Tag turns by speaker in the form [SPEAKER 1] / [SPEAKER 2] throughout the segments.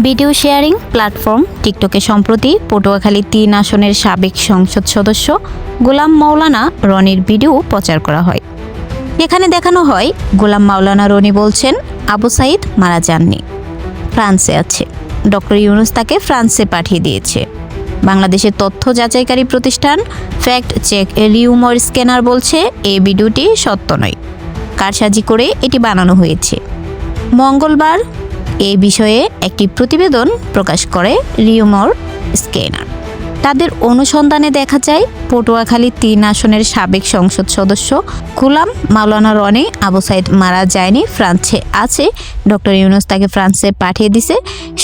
[SPEAKER 1] Video sharing platform টিকটকে সম্প্রতি পটুয়াখালী তিন আসনের সাবেক সংসদ সদস্য গোলাম মাওলানা রনির ভিডিও প্রচার করা হয়। এখানে দেখানো হয়, গোলাম মাওলানা রনি বলছেন, আবু সাইদ মারা যাননি। ফ্রান্সে আছে। ডক্টর ইউনুস তাকে ফ্রান্সে পাঠিয়ে দিয়েছে। বাংলাদেশের তথ্য যাচাইকারী প্রতিষ্ঠান ফ্যাক্ট চেক রিউমর স্ক্যানার বলছে, এই ভিডিওটি সত্য নয়। কারসাজি করে এটি বানানো হয়েছে। মঙ্গলবার এই বিষয়ে একটি প্রতিবেদন প্রকাশ করে রিউমর স্কেনার। তাদের অনুসন্ধানে দেখা যায়, পটুয়াখালী তিন আসনের সাবেক সংসদ সদস্য গুলাম মাওলানা রনি আবু সাইদ মারা যায়নি, ফ্রান্সে আছে। ডক্টর ইউনুস তাকে ফ্রান্সে পাঠিয়ে দিছে।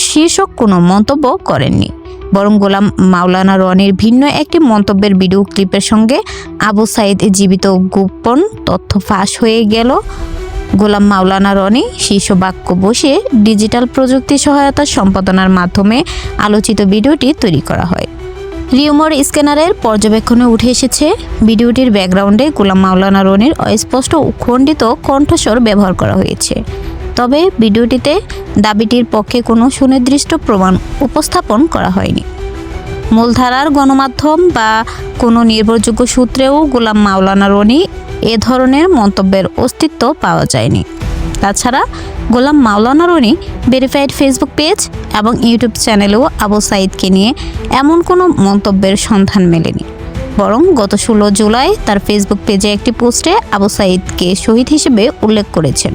[SPEAKER 1] শীর্ষক কোনো মন্তব্য করেননি। বরং গোলাম মাওলানা রনির ভিন্ন একটি মন্তব্যের ভিডিও ক্লিপের সঙ্গে আবু সাইদ জীবিত গোপন তথ্য ফাঁস হয়ে গেল। গোলাম মাওলানা রনি শীর্ষ বাক্য বসে ডিজিটাল প্রযুক্তি সহায়তা সম্পাদনার মাধ্যমে আলোচিত ভিডিওটি তৈরি করা হয়। রিউমর স্ক্যানারের পর্যবেক্ষণে উঠে এসেছে, ভিডিওটির ব্যাকগ্রাউন্ডে গোলাম মাওলানা রনির অস্পষ্ট খণ্ডিত কণ্ঠস্বর ব্যবহার করা হয়েছে। তবে ভিডিওটিতে দাবিটির পক্ষে কোনো সুনির্দিষ্ট প্রমাণ উপস্থাপন করা হয়নি। মূলধারার গণমাধ্যম বা কোনো নির্ভরযোগ্য সূত্রেও গোলাম মাওলানা রনি এ ধরনের মন্তব্যের অস্তিত্ব পাওয়া যায়নি। তাছাড়া Golam Maulana Roni verified Facebook page এবং ইউটিউব চ্যানেলেও আবু সাইদকে নিয়ে এমন কোনো মন্তব্যের সন্ধান মেলেনি। বরং গত ষোলো জুলাই তার ফেসবুক পেজে একটি পোস্টে আবু সাইদকে শহীদ হিসেবে উল্লেখ করেছেন।